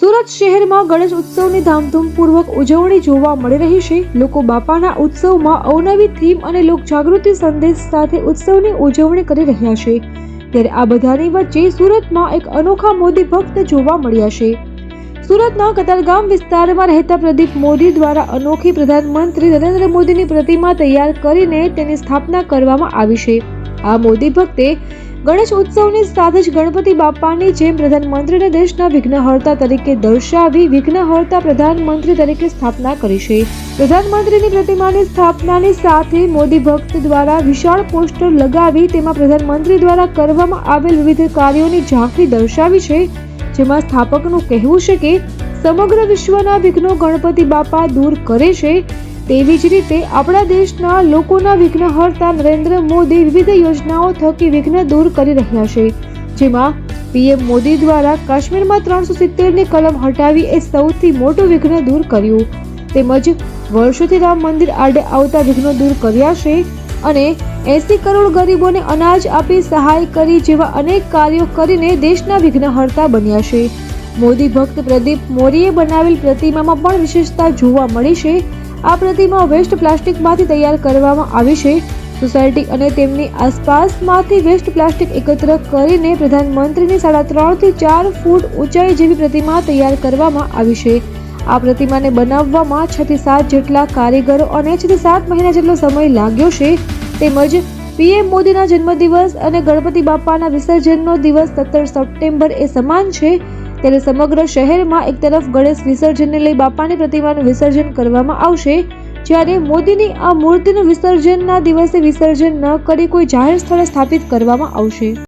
સુરત શહેરમાં ગણેશ ઉત્સવની ધામધૂમપૂર્વક ઉજવણી જોવા મળી રહી છે. લોકો બાપાના ઉત્સવમાં અવનવી થીમ અને લોક જાગૃતિ સંદેશ સાથે ઉત્સવની ઉજવણી કરી રહ્યા છે. ત્યારે આ બધાની વચ્ચે સુરતમાં એક અનોખા મોદી ભક્ત જોવા મળ્યા છે. સુરતના કતારગામ વિસ્તારમાં રહેતા પ્રદીપ મોદી દ્વારા અનોખી પ્રધાનમંત્રી નરેન્દ્ર મોદીની પ્રતિમા તૈયાર કરીને તેની સ્થાપના કરવામાં આવી છે. આ મોદી ભક્તે ગણેશ ઉત્સવની સાથે જ ગણપતિ બાપાની જેમ પ્રધાનમંત્રીને દેશના વિઘ્નહર્તા તરીકે દર્શાવી વિઘ્નહર્તા પ્રધાનમંત્રી તરીકે સ્થાપના કરી છે. પ્રધાનમંત્રીની પ્રતિમાની સ્થાપનાની સાથે મોદી ભક્ત દ્વારા વિશાળ પોસ્ટર લગાવી તેમાં પ્રધાનમંત્રી દ્વારા કરવામાં આવેલ વિવિધ કાર્યોની ઝાંખી દર્શાવી છે, જેમાં સ્થાપકનું કહેવું છે કે સમગ્ર વિશ્વના વિઘ્નો ગણપતિ બાપા દૂર કરે છે. તેવી જ રીતે આપણા દેશના લોકોના વિઘ્નહર્તા નરેન્દ્ર મોદી વિવિધ યોજનાઓ થકી વિઘ્ન દૂર કરી રહ્યા છે. જેમાં પીએમ મોદી દ્વારા કાશ્મીરમાં ત્રણસો સિત્તેરની કલમ હટાવી એ સૌથી મોટું વિઘ્ન દૂર કર્યું. તેમજ વર્ષોથી રામ મંદિર આડે આવતા વિઘ્નો દૂર કર્યા છે અને એસી કરોડ ગરીબોને અનાજ આપી સહાય કરી જેવા અનેક કાર્યો કરીને દેશના વિઘ્નહર્તા બન્યા છે. મોદી ભક્ત પ્રદીપ મોરીએ બનાવેલ પ્રતિમામાં પણ વિશેષતા જોવા મળી છે. આ પ્રતિમા વેસ્ટ પ્લાસ્ટિકમાંથી તૈયાર કરવામાં આવી છે. સોસાયટી અને તેમની આસપાસમાંથી વેસ્ટ પ્લાસ્ટિક એકત્ર કરીને પ્રધાનમંત્રીની સાડા ત્રણથી ચાર ફૂટ ઊંચાઈ જેવી પ્રતિમા તૈયાર કરવામાં આવી છે. આ પ્રતિમાને બનાવવામાં છ થી સાત જેટલા કારીગરો અને છ થી સાત મહિના જેટલો સમય લાગ્યો છે. તેમજ પીએમ મોદીના જન્મદિવસ અને ગણપતિ બાપાના વિસર્જનનો દિવસ સત્તર સપ્ટેમ્બર એ સમાન છે. ત્યારે સમગ્ર શહેરમાં એક તરફ ગણેશ વિસર્જનને લઈ બાપાની પ્રતિમાનું વિસર્જન કરવામાં આવશે, જ્યારે મોદીની આ મૂર્તિનું વિસર્જનના દિવસે વિસર્જન ન કરી કોઈ જાહેર સ્થળે સ્થાપિત કરવામાં આવશે.